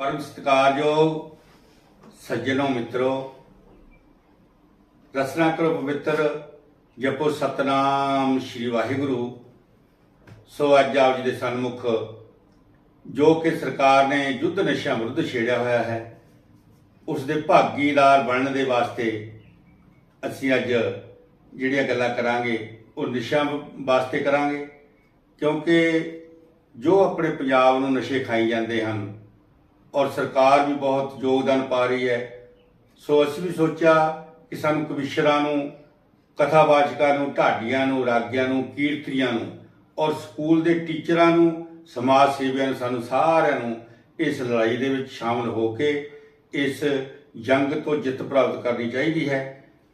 ਪਰਮ ਸਤਿਕਾਰਯੋਗ ਸੱਜਣੋ ਮਿੱਤਰੋ, ਰਸਨਾ ਕਰੋ ਪਵਿੱਤਰ ਜਪੋ ਸਤਨਾਮ ਸ਼੍ਰੀ ਵਾਹਿਗੁਰੂ। ਸੋ ਅੱਜ ਆਪ ਜੀ ਦੇ ਸਨਮੁਖ ਜੋ ਕਿ ਸਰਕਾਰ ਨੇ ਯੁੱਧ ਨਸ਼ਿਆਂ ਵਿਰੁੱਧ ਛੇੜਿਆ ਹੋਇਆ ਹੈ, ਉਸ ਦੇ ਭਾਗੀਦਾਰ ਬਣਨ ਦੇ ਵਾਸਤੇ ਅਸੀਂ ਅੱਜ ਜਿਹੜੀਆਂ ਗੱਲਾਂ ਕਰਾਂਗੇ, ਉਹ ਨਸ਼ਿਆਂ ਵਾਸਤੇ ਕਰਾਂਗੇ। ਕਿਉਂਕਿ ਜੋ ਆਪਣੇ ਪੰਜਾਬ ਨੂੰ ਨਸ਼ੇ ਖਾਈ ਜਾਂਦੇ ਹਨ ਔਰ ਸਰਕਾਰ ਵੀ ਬਹੁਤ ਯੋਗਦਾਨ ਪਾ ਰਹੀ ਹੈ। ਸੋ ਅਸੀਂ ਵੀ ਸੋਚਿਆ ਕਿ ਸਾਨੂੰ ਕਵਿਸ਼ਰਾਂ ਨੂੰ, ਕਥਾਵਾਚਕਾਂ ਨੂੰ, ਢਾਡੀਆਂ ਨੂੰ, ਰਾਗੀਆਂ ਨੂੰ ਕੀਰਤੀਆਂ ਨੂੰ ਔਰ ਸਕੂਲ ਦੇ ਟੀਚਰਾਂ ਨੂੰ, ਸਮਾਜ ਸੇਵੀਆਂ ਨੂੰ, ਸਾਨੂੰ ਸਾਰਿਆਂ ਨੂੰ ਇਸ ਲੜਾਈ ਦੇ ਵਿੱਚ ਸ਼ਾਮਲ ਹੋ ਕੇ ਇਸ ਜੰਗ ਤੋਂ ਜਿੱਤ ਪ੍ਰਾਪਤ ਕਰਨੀ ਚਾਹੀਦੀ ਹੈ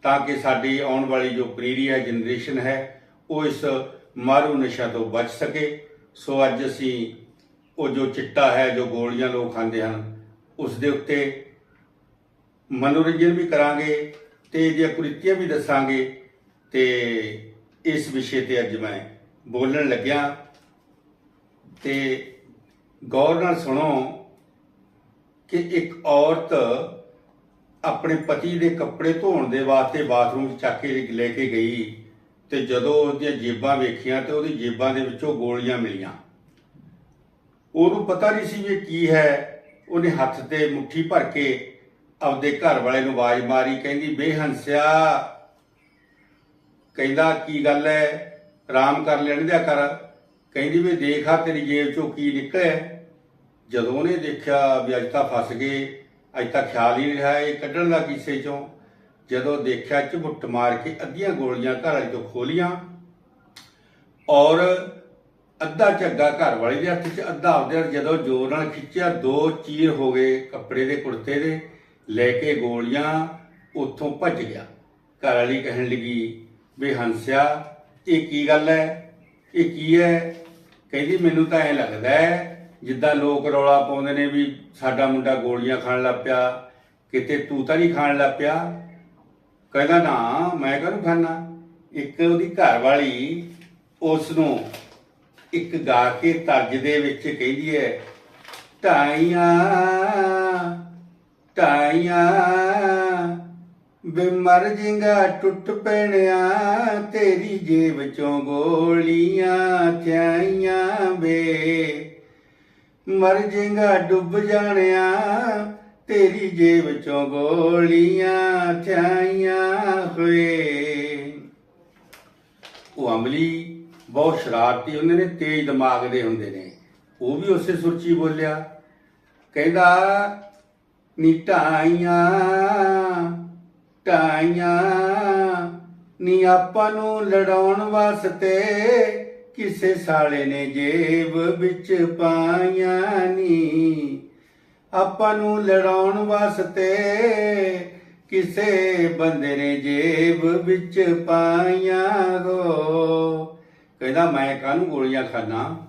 ਤਾਂ ਕਿ ਸਾਡੀ ਆਉਣ ਵਾਲੀ ਜੋ ਪੀੜ੍ਹੀ ਹੈ, ਜਨਰੇਸ਼ਨ ਹੈ, ਉਹ ਇਸ ਮਾਰੂ ਨਸ਼ਾ ਤੋਂ ਬਚ ਸਕੇ। ਸੋ ਅੱਜ ਅਸੀਂ ਉਹ ਜੋ ਚਿੱਟਾ ਹੈ, ਜੋ ਗੋਲੀਆਂ ਲੋਕ ਖਾਂਦੇ ਹਨ, ਉਸ ਦੇ ਉੱਤੇ ਮਨੋਰੰਜਨ ਵੀ ਕਰਾਂਗੇ ਤੇ ਇਹਦੀਆਂ ਕੁਰੀਤੀਆਂ ਵੀ ਦੱਸਾਂਗੇ ਤੇ ਇਸ ਵਿਸ਼ੇ ਤੇ ਅੱਜ ਮੈਂ ਬੋਲਣ ਲੱਗਿਆ ਤੇ ਗੌਰ ਨਾਲ ਸੁਣੋ ਕਿ ਇੱਕ ਔਰਤ ਆਪਣੇ ਪਤੀ ਦੇ ਕੱਪੜੇ ਧੋਣ ਦੇ ਵਾਸਤੇ ਬਾਥਰੂਮ 'ਚ ਚੱਕ ਕੇ ਲੈ ਕੇ ਗਈ ਤੇ ਜਦੋਂ ਉਹਦੀਆਂ ਜੇਬਾਂ ਵੇਖੀਆਂ ਤੇ ਉਹਦੀ ਜੇਬਾਂ ਦੇ ਵਿੱਚੋਂ ਗੋਲੀਆਂ ਮਿਲੀਆਂ। ਉਹਨੂੰ ਪਤਾ ਨਹੀਂ ਸੀ ਵੀ ਇਹ ਕੀ ਹੈ। ਉਹਨੇ ਹੱਥ ਤੇ ਮੁੱਠੀ ਭਰ ਕੇ ਆਪਦੇ ਘਰ ਵਾਲੇ ਨੂੰ ਆਵਾਜ਼ ਮਾਰੀ, ਕਹਿੰਦੀ, ਬੇਹੰਸਿਆ, ਕਹਿੰਦਾ, ਕੀ ਗੱਲ ਹੈ ਆਰਾਮ ਕਰ ਲੈਣ ਦਿਆ ਕਰ। ਕਹਿੰਦੀ, ਵੀ ਦੇਖ ਆ ਤੇਰੀ ਜੇਬ ਚੋਂ ਕੀ ਨਿਕਲਿਆ ਜਦੋਂ ਉਹਨੇ ਦੇਖਿਆ ਵੀ ਅੱਜ ਤਾਂ ਫਸ ਗਏ, ਅੱਜ ਤਾਂ ਖਿਆਲ ਹੀ ਨਹੀਂ ਰਿਹਾ ਇਹ ਕੱਢਣ ਦਾ ਕਿਸੇ ਚੋਂ। ਜਦੋਂ ਦੇਖਿਆ, ਝੁੱਟ ਮਾਰ ਕੇ ਅੱਧੀਆਂ ਗੋਲੀਆਂ ਘਰ ਵਾਲੀ ਤੋਂ ਖੋਲੀਆਂ ਔਰ ਅੱਧਾ ਝੱਗਾ ਘਰ ਵਾਲੀ ਦੇ ਹੱਥ 'ਚ, ਅੱਧਾ ਆਪਦੇ ਹੱਥ ਜਦੋਂ ਜ਼ੋਰ ਨਾਲ ਖਿੱਚਿਆ, ਦੋ ਚੀਰ ਹੋ ਗਏ ਕੱਪੜੇ ਦੇ, ਕੁੜਤੇ ਦੇ, ਲੈ ਕੇ ਗੋਲੀਆਂ, ਉੱਥੋਂ ਭੱਜ ਗਿਆ। ਘਰ ਵਾਲੀ ਕਹਿਣ ਲੱਗੀ, ਵੀ ਹੰਸਿਆ, ਇਹ ਕੀ ਗੱਲ ਹੈ ਇਹ ਕੀ ਹੈ ਕਹਿੰਦੀ, ਮੈਨੂੰ ਤਾਂ ਐ ਲੱਗਦਾ ਹੈ ਜਿੱਦਾਂ ਲੋਕ ਰੌਲਾ ਪਾਉਂਦੇ ਨੇ ਵੀ ਸਾਡਾ ਮੁੰਡਾ ਗੋਲੀਆਂ ਖਾਣ ਲੱਗ ਪਿਆ, ਕਿਤੇ ਤੂੰ ਤਾਂ ਨਹੀਂ ਖਾਣ ਲੱਗ ਪਿਆ? ਕਹਿੰਦਾ, ਨਾ, ਮੈਂ ਕਹਨੂੰ ਖਾਣਾ ਇੱਕ ਉਹਦੀ ਘਰ ਵਾਲੀ ਉਸ ਨੂੰ ਇੱਕ ਗਾ ਕੇ ਤਰਜ ਦੇ ਵਿੱਚ ਕਹਿੰਦੀ ਹੈ ਟਾਈਆਂ ਟਾਈਆਂ ਬਿਮਰ ਜਿੰਗਾ ਟੁੱਟ ਪੈਣਿਆ, ਤੇਰੀ ਜੇਬ ਚੋਂ ਗੋਲੀਆਂ ਥਿਆਈਆਂ ਵੇ। ਮਰ ਜਿੰਗਾ ਡੁੱਬ ਜਾਣਿਆ, ਤੇਰੀ ਜੇਬ ਚੋਂ ਗੋਲੀਆਂ ਥਿਆਈਆਂ ਹੋਏ ਉਹ ਅਮਲੀ ਬਹੁਤ ਸ਼ਰਾਰਤੀ ਹੁੰਦੇ ਨੇ ਤੇਜ਼ ਦਿਮਾਗ ਦੇ ਹੁੰਦੇ ਨੇ। ਉਹ ਵੀ ਉਸੇ ਸੁਰਚੀ ਬੋਲਿਆ। ਕਹਿੰਦਾ, ਨੀ ਟਾਈਆਂ ਟਾਈਆਂ, ਨੀ ਆਪਾਂ ਨੂੰ ਲੜਾਉਣ ਵਾਸਤੇ ਕਿਸੇ ਸਾਲੇ ਨੇ ਜੇਬ ਵਿੱਚ ਪਾਈਆਂ ਨੀ। ਆਪਾਂ ਨੂੰ ਲੜਾਉਣ ਵਾਸਤੇ ਕਿਸੇ ਬੰਦੇ ਨੇ ਜੇਬ ਵਿੱਚ ਪਾਈਆਂ ਗੋ। ਕਹਿੰਦਾ, ਮੈਂ ਕਾਹਨੂੰ ਗੋਲੀਆਂ ਖਾਣਾ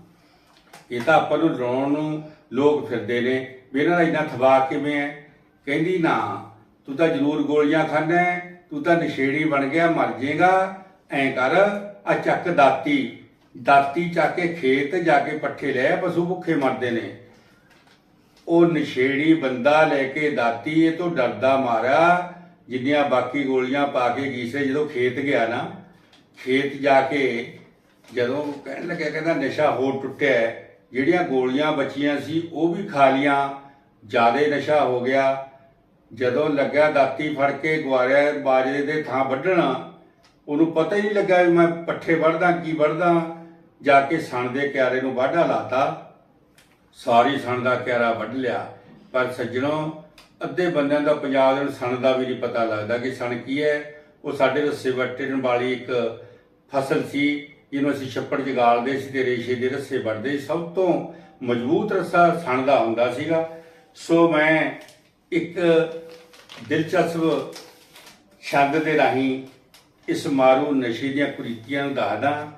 ਇਹ ਤਾਂ ਆਪਾਂ ਨੂੰ ਲੜਾਉਣ ਨੂੰ ਲੋਕ ਫਿਰਦੇ ਨੇ। ਵੀ ਇਹਨਾਂ ਦਾ ਇੰਨਾ ਥਵਾ ਕਿਵੇਂ ਹੈ? ਕਹਿੰਦੀ, ਨਾ, ਤੂੰ ਤਾਂ ਜ਼ਰੂਰ ਗੋਲੀਆਂ ਖਾਣਾ ਤੂੰ ਤਾਂ ਨਸ਼ੇੜੀ ਬਣ ਗਿਆ, ਮਰ ਜਾਏਗਾ। ਐਂ ਕਰ ਆ ਚੱਕ ਦਾਤੀ। ਦਾਤੀ ਚੱਕ ਕੇ ਖੇਤ ਜਾ ਕੇ ਪੱਠੇ ਲੈ, ਪਸ਼ੂ ਭੁੱਖੇ ਮਰਦੇ ਨੇ। ਉਹ ਨਸ਼ੇੜੀ ਬੰਦਾ ਲੈ ਕੇ ਦਾਤੀ, ਇਹ ਤੋਂ ਡਰਦਾ ਮਾਰਿਆ। ਜਿੰਨੀਆਂ ਬਾਕੀ ਗੋਲੀਆਂ ਪਾ ਕੇ ਗੀਸੇ, ਜਦੋਂ ਖੇਤ ਗਿਆ ਨਾ, ਖੇਤ ਜਾ ਕੇ ਜਦੋਂ ਕਹਿਣ ਲੱਗਿਆ, ਕਹਿੰਦਾ ਨਸ਼ਾ ਹੋਰ ਟੁੱਟਿਆ ਜਿਹੜੀਆਂ ਗੋਲੀਆਂ ਬਚੀਆਂ ਸੀ, ਉਹ ਵੀ ਖਾ ਲੀਆਂ, ਜਿਆਦੇ ਨਸ਼ਾ ਹੋ ਗਿਆ। ਜਦੋਂ ਲੱਗਿਆ ਦਾਤੀ ਫੜ ਕੇ ਗਵਾਰਿਆ ਬਾਜਰੇ ਦੇ ਥਾਂ ਵੱਢਣਾ, ਉਹਨੂੰ ਪਤਾ ਹੀ ਨਹੀਂ ਲੱਗਾ ਵੀ ਮੈਂ ਪੱਠੇ ਵੱਢਦਾ, ਕੀ ਵੱਢਦਾ। ਜਾ ਕੇ ਸਣ ਦੇ ਕਿਆਰੇ ਨੂੰ ਵਾਢਾ ਲਾਤਾ। ਸਾਰੀ ਸਣ ਦਾ ਕਿਆਰਾ ਵੱਢ ਲਿਆ। ਪਰ ਸੱਜਣੋ, ਅੱਧੇ ਬੰਦਿਆਂ ਦਾ ਪੰਜਾਬ ਦੇ ਸਣ ਦਾ ਵੀ ਨਹੀਂ ਪਤਾ ਲੱਗਦਾ ਕਿ ਸਣ ਕੀ ਹੈ। ਉਹ ਸਾਡੇ ਰੱਸੇ ਵੱਟਣ ਵਾਲੀ ਇੱਕ ਫਸਲ ਸੀ। ਜਿਹਨੂੰ ਅਸੀਂ ਛੱਪੜ 'ਚ ਗਾਲਦੇ ਸੀ ਤੇ ਰੇਸ਼ੇ ਦੇ ਰੱਸੇ ਵੜਦੇ ਸਭ ਤੋਂ ਮਜ਼ਬੂਤ ਰੱਸਾ ਸਣ ਦਾ ਹੁੰਦਾ ਸੀਗਾ। ਸੋ ਮੈਂ ਇੱਕ ਦਿਲਚਸਪ ਸ਼ਬਦ ਦੇ ਰਾਹੀਂ ਇਸ ਮਾਰੂ ਨਸ਼ੇ ਦੀਆਂ ਕੁਰੀਤੀਆਂ ਨੂੰ ਦੱਸਦਾ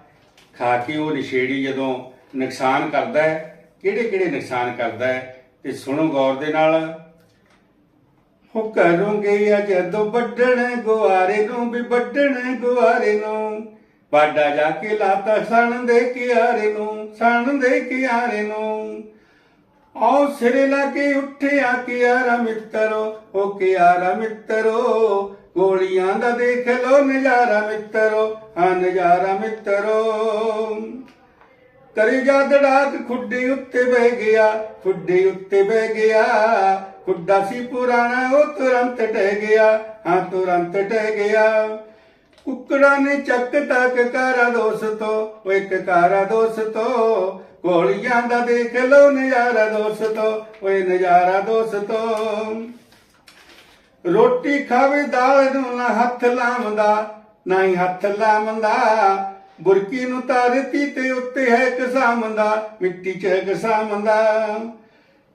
ਖਾ ਕੇ ਉਹ ਨਸ਼ੇੜੀ ਜਦੋਂ ਨੁਕਸਾਨ ਕਰਦਾ ਹੈ ਕਿਹੜੇ ਕਿਹੜੇ ਨੁਕਸਾਨ ਕਰਦਾ ਹੈ, ਤੇ ਸੁਣੋ ਗੌਰ ਦੇ ਨਾਲ ਹੋ ਕਰੋਗੇ ਆ ਜਦੋਂ ਗੁਆਰੇ ਨੂੰ ਵੀ ਵੱਢਣ, ਗੁਆਰੇ ਨੂੰ। ਬਾਡਾ ਜਾ ਕੇ ਲਾਤਾ ਸਣ ਦੇ ਕਿਆਰੇ ਨੂੰ, ਸਣ ਦੇ ਕਿਆਰੇ ਨੂੰ। ਆਓ ਸਿਰੇ ਲਾ ਕੇ ਉੱਠਿਆ ਕਿਆਰਾ ਮਿੱਤਰੋ, ਓ ਕਿਆਰਾ ਮਿੱਤਰੋ, ਗੋਲੀਆਂ ਦਾ ਦੇਖ ਲੋ ਨਜ਼ਾਰਾ ਮਿੱਤਰੋ, ਹਾਂ ਨਜ਼ਾਰਾ ਮਿੱਤਰੋ। ਕਰੀ ਜਾ ਦੜਾਕ, ਖੁੱਡੇ ਉੱਤੇ ਬਹਿ ਗਿਆ, ਖੁੱਡੇ ਉੱਤੇ ਬਹਿ ਗਿਆ। ਖੁੱਡਾ ਸੀ ਪੁਰਾਣਾ, ਉਹ ਤੁਰੰਤ ਟਹਿ ਗਿਆ, ਹਾਂ ਤੁਰੰਤ ਟਹਿ ਗਿਆ। ਕੁੱਕੜਾ ਨੇ ਚੱਕ ਤੱਕ ਕਾਰਾ ਦੋਸਤੋ ਉਹ ਇੱਕ ਕਾਰਾ ਦੋਸਤੋ ਗੋਲੀਆਂ ਦਾ ਦੇਖ ਲੋ ਨਜ਼ਾਰਾ ਦੋਸਤੋ ਓਏ ਨਜ਼ਾਰਾ ਦੋਸਤੋ ਰੋਟੀ ਖਾਵੇ ਦਾਲ ਨੂੰ ਨਾ ਹੱਥ ਲਾਉਂਦਾ, ਨਾ ਹੀ ਹੱਥ ਲਾਉਂਦਾ। ਬੁਰਕੀ ਨੂੰ ਤਾਰਤੀ ਤੇ ਉੱਤੇ ਹੈ ਕਸਾਮੰਦਾ ਮਿੱਟੀ ਚ ਕਸਾਮੰਦਾ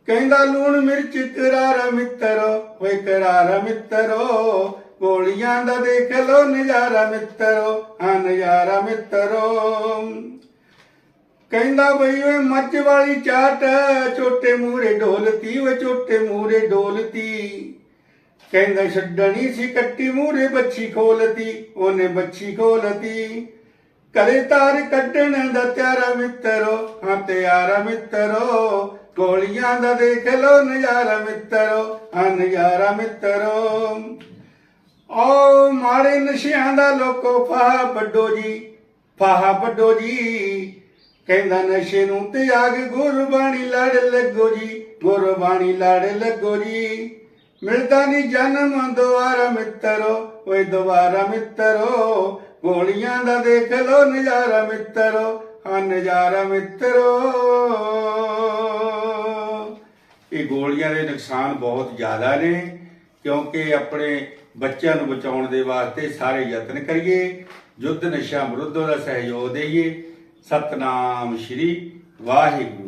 ਕਹਿੰਦਾ ਲੂਣ ਮਿਰਚ ਕਰਾਰਾ ਮਿੱਤਰੋ ਓਏ ਕਰਾਰਾ ਮਿੱਤਰੋ ਗੋਲੀਆਂ ਦਾ ਦੇਖ ਲੋ ਨਜ਼ਾਰਾ ਮਿੱਤਰੋ, ਹਾਂ ਨਜ਼ਾਰਾ ਮਿੱਤਰੋ। ਕਹਿੰਦਾ ਬਈ ਓਏ ਮੱਝ ਵਾਲੀ ਚਾਟ, ਛੋਟੇ ਮੂਰੇ ਢੋਲਤੀ ਓਏ ਛੋਟੇ ਮੂਰੇ ਢੋਲਤੀ ਕਹਿੰਦਾ ਛੱਡਣੀ ਸੀ ਕੱਟੀ ਮੂਰੇ ਬੱਚੀ ਖੋਲਤੀ, ਉਹਨੇ ਬੱਚੀ ਖੋਲਤੀ। ਕਰੇ ਤਾਰ ਕੱਢਣ ਦਾ ਤਿਆਰਾ ਮਿੱਤਰੋ, ਹਾਂ ਤਿਆਰਾ ਮਿੱਤਰੋ। ਗੋਲੀਆਂ ਦਾ ਦੇਖ ਲੋ ਨਜ਼ਾਰਾ ਮਿੱਤਰੋ, ਹਾਂ ਨਜ਼ਾਰਾ ਮਿੱਤਰੋ। ਆਓ ਮਾਰੇ ਨਸ਼ਿਆਂ ਦਾ ਲੋਕੋ ਫਾਹ ਵੱਡੋ ਜੀ, ਫਾਹ ਵੱਡੋ ਜੀ। ਕਹਿੰਦਾ ਨਸ਼ੇ ਨੂੰ ਤਿਆਗ, ਗੁਰਬਾਣੀ ਲੜ ਲੱਗੋ ਜੀ, ਗੁਰਬਾਣੀ ਲੜ ਲੱਗੋ ਜੀ। ਮਿਲਦਾ ਨਹੀਂ ਜਨਮ ਦੁਆਰਾ ਮਿੱਤਰੋ, ਓਏ ਦੁਆਰਾ ਮਿੱਤਰੋ। ਗੋਲੀਆਂ ਦਾ ਦੇਖ ਲੋ ਨਜ਼ਾਰਾ ਮਿੱਤਰੋ, ਹਾਂ ਨਜ਼ਾਰਾ ਮਿੱਤਰੋ। ਇਹ ਗੋਲੀਆਂ ਦੇ ਨੁਕਸਾਨ ਬਹੁਤ ਜ਼ਿਆਦਾ ਨੇ, ਕਿਉਂਕਿ ਆਪਣੇ ਬੱਚਿਆਂ ਨੂੰ ਬਚਾਉਣ ਦੇ ਵਾਸਤੇ ਸਾਰੇ ਯਤਨ ਕਰੀਏ, ਯੁੱਧ ਨਸ਼ਾ ਵਿਰੁੱਧ ਦਾ ਸਹਿਯੋਗ ਦੇਈਏ। ਸਤਨਾਮ ਸ਼੍ਰੀ ਵਾਹਿਗੁਰੂ।